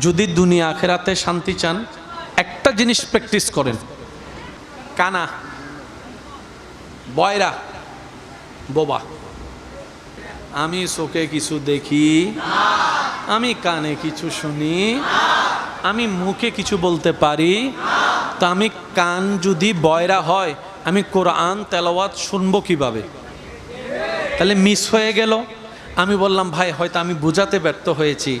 যদি দুনিয়া আখেরাতে শান্তি চান, একটা জিনিস প্র্যাকটিস করেন। কানা, বয়রা, বোবা। আমি চোখে কিছু দেখি, আমি কানে কিছু শুনি, আমি মুখে কিছু বলতে পারি, তো আমি কান যদি বয়রা হয়, আমি কোরআন, তেলাওয়াত শুনব কীভাবে? তাহলে মিস হয়ে গেল। আমি বললাম, ভাই, হয়তো আমি বোঝাতে ব্যর্থ হয়েছি।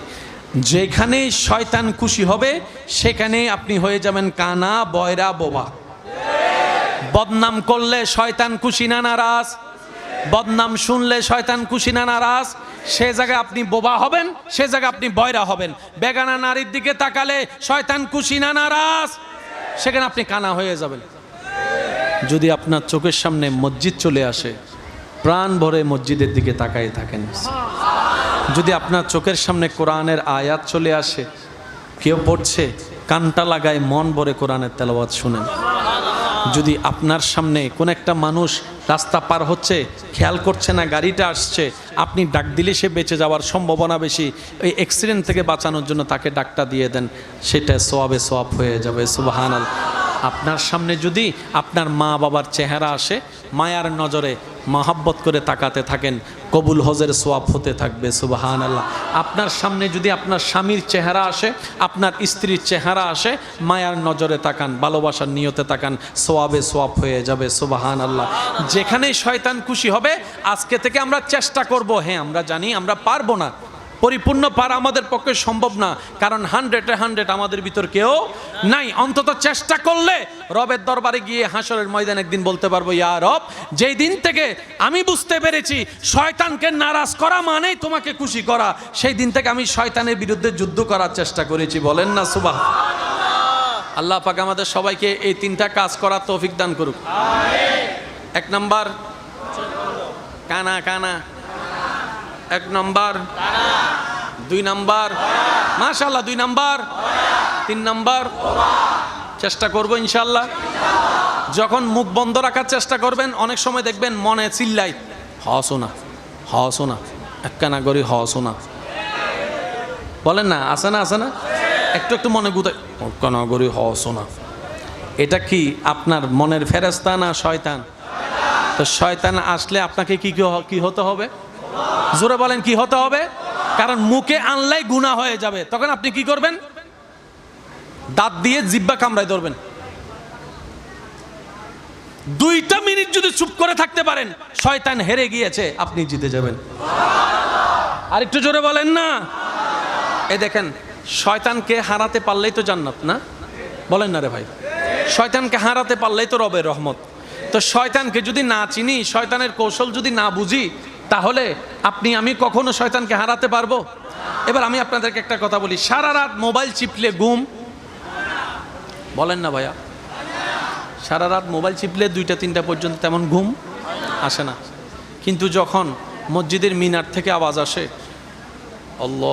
যেখানে শয়তান খুশি হবে সেখানেই আপনি হয়ে যাবেন কানা, বয়রা, বোবা। বদনাম করলে শয়তান খুশি না নারাজ? বদনাম শুনলে শয়তান খুশি না নারাজ? সে জায়গায় আপনি বোবা হবেন, সে জায়গায় আপনি বয়রা হবেন। বেগানা নারীর দিকে তাকালে শয়তান খুশি না নারাজ? সেখানে আপনি কানা হয়ে যাবেন। যদি আপনার চোখের সামনে মসজিদ চলে আসে, প্রাণ ভরে মসজিদের দিকে তাকাই থাকেন। যদি আপনার চোখের সামনে কোরআনের আয়াত চলে আসে, কেউ পড়ছে, কানটা লাগায় মন ভরে কোরআনের তেলাওয়াত শুনেন। যদি আপনার সামনে কোন একটা মানুষ রাস্তা পার হচ্ছে, খেয়াল করছে না গাড়িটা আসছে, আপনি ডাক দিলে সে বেঁচে যাওয়ার সম্ভাবনা বেশি ওই অ্যাক্সিডেন্ট থেকে বাঁচানোর জন্য তাকে ডাকটা দিয়ে দেন, সেটা সোয়াবে সোয়াব হয়ে যাবে সুবাহান আপনার সামনে যদি আপনার মা বাবার চেহারা আসে, মায়ার নজরে মহাব্বত করে তাকাতে থাকেন কবুল হজের সোয়াব হতে থাকবে সুবাহান আল্লাহ আপনার সামনে যদি আপনার স্বামীর চেহারা আসে, আপনার স্ত্রীর চেহারা আসে, মায়ার নজরে তাকান, ভালোবাসার নিয়তে তাকান, সোয়াবে সোয়াব হয়ে যাবে সুবাহান আল্লাহ যেখানেই শয়তান খুশি হবে, আজকে থেকে আমরা চেষ্টা করব। হ্যাঁ আমরা জানি, আমরা পারব না। পরিপূর্ণ পারা আমাদের পক্ষে সম্ভব না। কারণ হান্ড্রেডে হান্ড্রেড আমাদের ভিতর কেউ নাই। অন্তত চেষ্টা করলে রবের দরবারে গিয়ে হাসরের ময়দান একদিন বলতে পারব, ইয়া রব, যেই দিন থেকে আমি বুঝতে পেরেছি শয়তানকে নারাজ করা মানেই তোমাকে খুশি করা, সেই দিন থেকে আমি শয়তানের বিরুদ্ধে যুদ্ধ করার চেষ্টা করেছি। বলেন না সুবাহ আল্লাহ পাক আমাদের সবাইকে এই তিনটা কাজ করার তৌফিক দান করুক। এক নাম্বার, কানা কানা। এক নম্বর, দুই নম্বর মাশাল্লাহ দুই নাম্বার, তিন নম্বর। চেষ্টা করব ইনশাল্লাহ যখন মুখ বন্ধ রাখার চেষ্টা করবেন, অনেক সময় দেখবেন মনে চিল্লাই হ শোনা হ শোনা, একখানা করি হ শোনা। বলেন না আসে না আসে না? একটু একটু মনে গুতে একখানা করি হ শোনা। এটা কি আপনার মনের ফেরেস্তা না শয়তান? তো শয়তান আসলে আপনাকে কি কি হতে হবে? জোরে বলেন, কি হতে হবে? কারণ মুখে আনলেই গুণা হয়ে যাবে। তখন আপনি কি করবেন? দাঁত দিয়ে জিব্বা কামড়ায় ধরবেন। দুইটা মিনিট যদি চুপ করে থাকতে পারেন, শয়তান হেরে গিয়েছে, আপনি জিতে যাবেন। আর একটু জোরে বলেন না। এ দেখেন, শয়তানকে হারাতে পারলেই তো জান্নাত, না? বলেন না রে ভাই। শয়তানকে হারাতে পারলেই তো রবের রহমত। তো শয়তানকে যদি না চিনি, শয়তানের কৌশল যদি না বুঝি তাহলে আপনি, আমি কখনো শয়তানকে হারাতে পারব? এবার আমি আপনাদেরকে একটা কথা বলি। সারা রাত মোবাইল চিপলে ঘুম। বলেন না ভাইয়া। সারা রাত মোবাইল চিপলে দুইটা, তিনটা পর্যন্ত তেমন ঘুম আসে না। কিন্তু যখন মসজিদের মিনার থেকে আওয়াজ আসে, আল্লাহু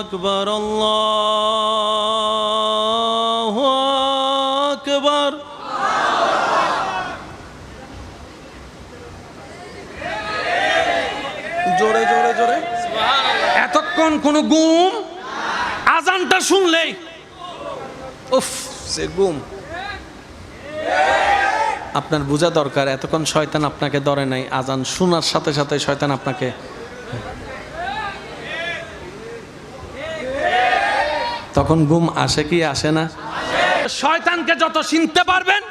আকবার, আল্লাহু এতক্ষণ কোনো গুম? আজানটা শুনলেই। গুম। আপনার বোঝা দরকার, এতক্ষণ শয়তান আপনাকে ধরে নাই, আজান শোনার সাথে সাথে শয়তান আপনাকে তখন ঘুম আসে কি আসে না? শয়তানকে যত চিনতে পারবেন,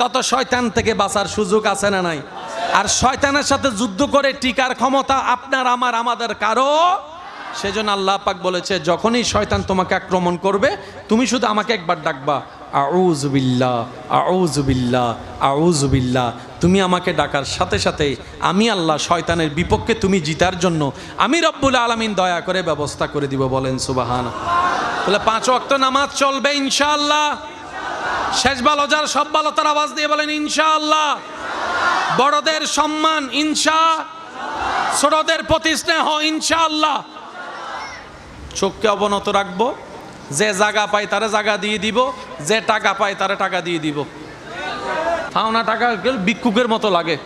তত শয়তান থেকে বাঁচার সুযোগ আছে না নাই? আর শয়তানের সাথে যুদ্ধ করে টিকার ক্ষমতা আপনার, আমার, আমাদের কারও সেজন্য আল্লাহ পাক বলেছে, যখনই শয়তান তোমাকে আক্রমণ করবে, তুমি শুধু আমাকে একবার ডাকবা আউজুবিল্লাহ আউজুবিল্লাহ আউজুবিল্লাহ তুমি আমাকে ডাকার সাথে সাথে আমি আল্লাহ শয়তানের বিপক্ষে তুমি জিতার জন্য আমি রব্বুল আলমিন দয়া করে ব্যবস্থা করে দিব। বলেন সুবাহান তাহলে পাঁচ অক্ত নামাজ চলবে, ইনশাআল্লাহ। শেষ ভালো যার সব ভালো তার আওয়াজ দিয়ে বলেন, ইনশাআল্লাহ। বড়দের সম্মান, ইনশা, ছোটদের প্রতি স্নেহ, ইনশাআল্লাহ। চোখকে অবনত রাখব। যে জায়গা পাই তারা জায়গা দিয়ে দিব, যে টাকা পায় তারা টাকা দিয়ে দিব। পাওনা টাকা ভিক্ষুকের মতো লাগে।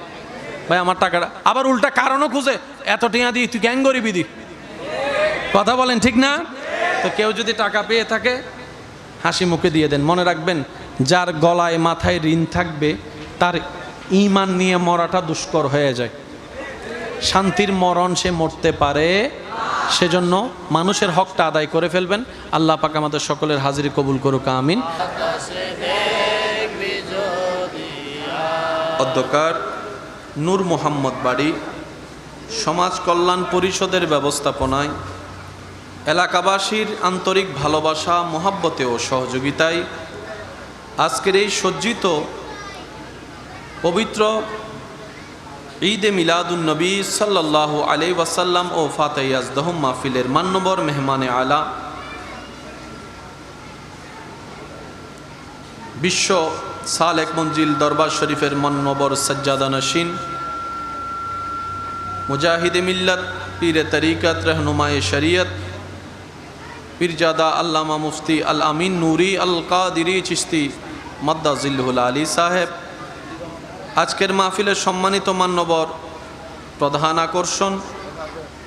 ভাই, আমার টাকাটা। আবার উল্টা কারণও খুঁজে। এত টিয়া দিই তুই ক্যাং গরিবি দি। কথা বলেন ঠিক না? তো কেউ যদি টাকা পেয়ে থাকে, হাসি মুখে দিয়ে দেন। মনে রাখবেন, যার গলায় মাথায় ঋণ থাকবে, তার ইমান নিয়ে মরাটা দুষ্কর হয়ে যায়। শান্তির মরণ সে মরতে পারে। সেজন্য মানুষের হকটা আদায় করে ফেলবেন। আল্লাহ পাক আমাদের সকলের হাজিরি কবুল করুক, আমিন। অধ্যকার নূর মোহাম্মদ বাড়ি, সমাজ কল্যাণ পরিষদের ব্যবস্থাপনায়, এলাকাবাসীর আন্তরিক ভালোবাসা, মহাব্বতে ও সহযোগিতায় আজকের এই সজ্জিত, পবিত্র ঈদে মিলাদুন্নবী সাল্লাহ আলি ওয়াসাল্লাম ও ফাতাইয়াজ দহম মাহফিলের মান্যবর মেহমানে আলা। বিশ্ব সালেক মঞ্জিল দরবার শরীফের মন্নবর সজ্জাদা নসীন। মুজাহিদে মিল্লত, পীরে তরিকত, রহনুমায় শরিয়ত পীরজাদা আল্লামা মুফতি আল আমিন নুরি আল কাদিরি চিস্তি মদ্দা জিল্লুল আলী সাহেব। আজকের মাহফিলের সম্মানিত মান্যবর, প্রধান আকর্ষণ,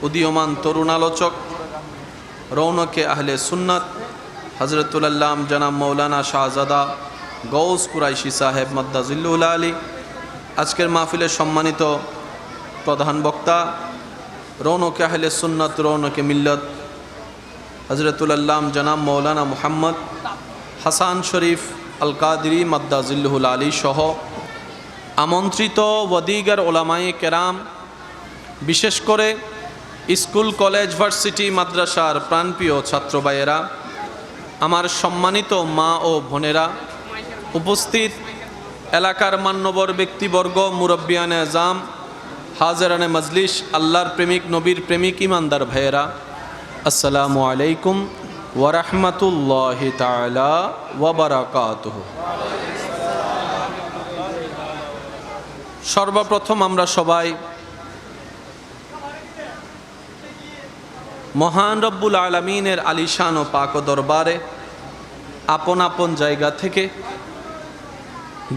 উদীয়মান তরুণ আলোচক, রৌনকে আহলে সুন্নত হজরতুল্লাম জনাব মৌলানা শাহজাদা গৌস কুরাইশি সাহেব মদ্দাজিল্লুল আলী। আজকের মাহফিলের সম্মানিত প্রধান বক্তা, রৌনকে আহলে সুন্নত, রৌনকে মিল্লত হজরতুল্লাম জনাব মৌলানা মুহাম্মদ হাসান শরীফ আল কাদিরি মদ্দাজিল্লুল আলী সহ আমন্ত্রিত ওয়াদিগার ওলামাই কেরাম, বিশেষ করে স্কুল, কলেজ, ভার্সিটি, মাদ্রাসার প্রাণপ্রিয় ছাত্রবায়েরা আমার সম্মানিত মা ও বোনেরা, উপস্থিত এলাকার মান্যবর ব্যক্তিবর্গ মুরব্বিয়ান এজাম হাজারানে মজলিস আল্লাহর প্রেমিক, নবীর প্রেমিক, ইমানদার ভাইয়েরা, আসসালামু আলাইকুম ওরহমতুল্লাহ তালা ওবরাকাতহ সর্বপ্রথম আমরা সবাই মহান রব্বুল আলমিনের আলিশান ও পাক দরবারে আপন আপন জায়গা থেকে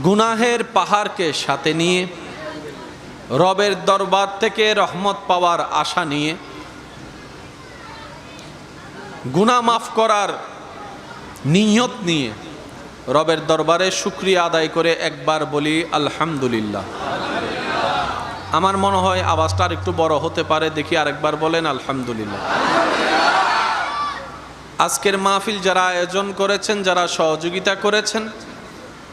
গুনাহের পাহাড়কে সাথে নিয়ে, রবের দরবার থেকে রহমত পাওয়ার আশা নিয়ে, গুনাহ মাফ করার নিয়ত নিয়ে রবের দরবারে শুক্রিয়া আদায় করে একবার বলি আলহামদুলিল্লাহ। আমার মনে হয় আওয়াজটা আর একটু বড় হতে পারে। দেখি আরেকবার বলেন, আলহামদুলিল্লাহ। আজকের মাহফিল যারা আয়োজন করেছেন, যারা সহযোগিতা করেছেন,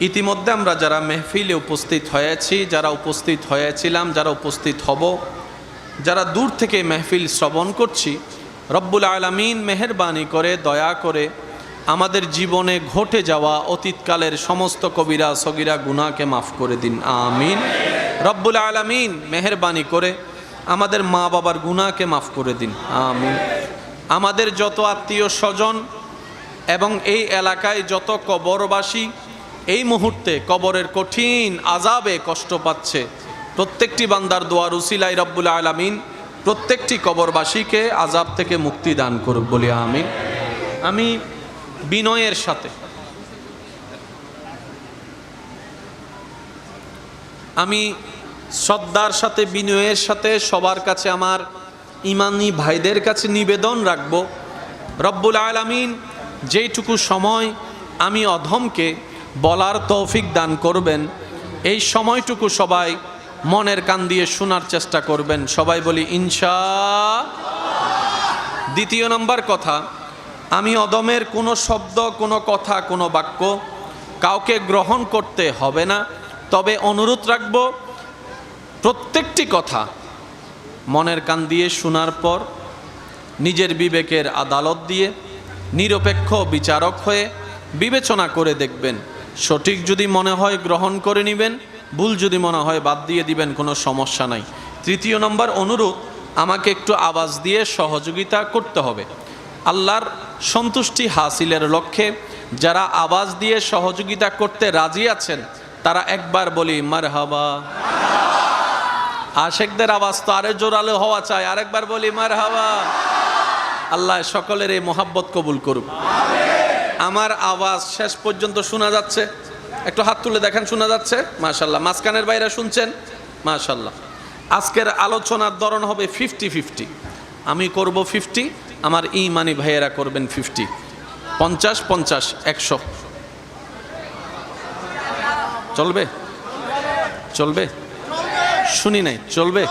ইতিমধ্যে আমরা যারা মেহফিলে উপস্থিত হয়েছি, যারা উপস্থিত হয়েছিলাম, যারা উপস্থিত হব, যারা দূর থেকে মেহফিল শ্রবণ করছি, রব্বুল আলমিন মেহরবানি করে, দয়া করে আমাদের জীবনে ঘটে যাওয়া অতীতকালের সমস্ত কবিরা, সগিরা গুনাকে মাফ করে দিন। আমিন। রব্বুল আলমিন মেহরবানি করে আমাদের মা বাবার গুনাকে মাফ করে দিন। আমিন। আমাদের যত আত্মীয় স্বজন এবং এই এলাকায় যত কবরবাসী, এই মুহূর্তে কবরের কঠিন আজাবে কষ্ট পাচ্ছে। প্রত্যেকটি বান্দার দোয়ার উসিলাই রব্বুল আলমিন প্রত্যেকটি কবরবাসীকে আজাব থেকে মুক্তি দান করুক বলি আমিন। আমি বিনয়ের সাথে আমি শ্রদ্ধার সাথে, বিনয়ের সাথে সবার কাছে আমার ইমানি ভাইদের কাছে নিবেদন রাখব। রব্বুল আলমিন যেইটুকু সময় আমি অধমকে বলার তৌফিক দান করবেন, এই সময়টুকু সবাই মনের কান দিয়ে শোনার চেষ্টা করবেন। সবাই বলি, ইনশা দ্বিতীয় নম্বর কথা, আমি অদমের কোনো শব্দ, কোনো কথা, কোনো বাক্য কাউকে গ্রহণ করতে হবে না। তবে অনুরোধ রাখব, প্রত্যেকটি কথা মনের কান দিয়ে শোনার পর, নিজের বিবেকের আদালত দিয়ে নিরপেক্ষ বিচারক হয়ে বিবেচনা করে দেখবেন। সঠিক যদি মনে হয় গ্রহণ করে নেবেন, ভুল যদি মনে হয় বাদ দিয়ে দিবেন, কোনো সমস্যা নাই। তৃতীয় নম্বর অনুরোধ, আমাকে একটু আওয়াজ দিয়ে সহযোগিতা করতে হবে। আল্লাহর সন্তুষ্টি হাসিলের লক্ষ্যে যারা আওয়াজ দিয়ে সহযোগিতা করতে রাজি আছেন তারা একবার বলি মার হাবা আশেকদের আওয়াজ তো আরে জোরালো হওয়া চাই। আরেকবার বলি মার হাবা আল্লাহ সকলের এই মোহাব্বত কবুল করুক। আমার আওয়াজ শেষ পর্যন্ত শোনা যাচ্ছে। একটু হাত তুলে দেখেন, শোনা যাচ্ছে? মাশাল্লাহ মাঝখানের বাইরে শুনছেন? মাশাল্লাহ আজকের আলোচনার ধরন হবে ফিফটি ফিফটি আমি করব ফিফটি আমার ইমানি ভাইয়েরা করবেন ফিফটি পঞ্চাশ পঞ্চাশ, একশো। চলবে? চলবে? শুনি নাই চলবে?